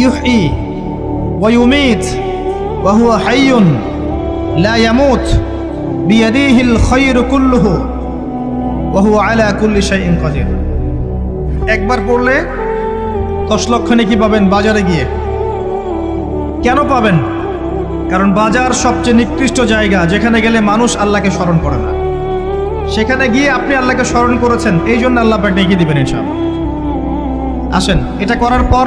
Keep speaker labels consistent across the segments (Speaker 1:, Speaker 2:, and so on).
Speaker 1: ইউহি ওয়ুমিত ওয়াহুয়া হাইয়ুন লা ইয়ামুত বিয়াদিহিল খৈর কুল্লুহু ওয়াহু আলা কুল্লি শাইইন কাদির। একবার পড়লে দশ লক্ষ নাকি পাবেন বাজারে গিয়ে। কেন পাবেন? কারণ বাজার সবচেয়ে নিকৃষ্ট জায়গা, যেখানে গেলে মানুষ আল্লাহকে স্মরণ করে না। সেখানে গিয়ে আপনি আল্লাহকে স্মরণ করেছেন, এই জন্য আল্লাহ পাক নেকি দিবেন এসব আসেন, এটা করার পর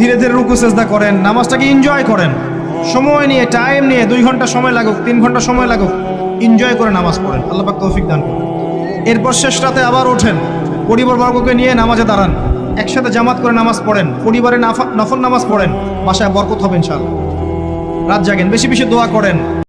Speaker 1: ধীরে ধীরে রুকু, সেজদা করেন, নামাজটাকে এনজয় করেন। সময় নিয়ে টাইম নিয়ে, দুই ঘণ্টা সময় লাগুক, তিন ঘণ্টা সময় লাগুক এনজয় করে নামাজ পড়েন। আল্লাপাক তৌফিক দান করেন। এরপর শেষ রাতে আবার ওঠেন পরিবারবর্গকে নিয়ে নামাজে দাঁড়ান। একসাথে জামাত করে নামাজ পড়েন, পরিবারে নাফা- নফল নামাজ পড়েন, বাসায় বরকত হবেন ইনশাআল্লাহ। রাত জাগেন, বেশি বেশি দোয়া করেন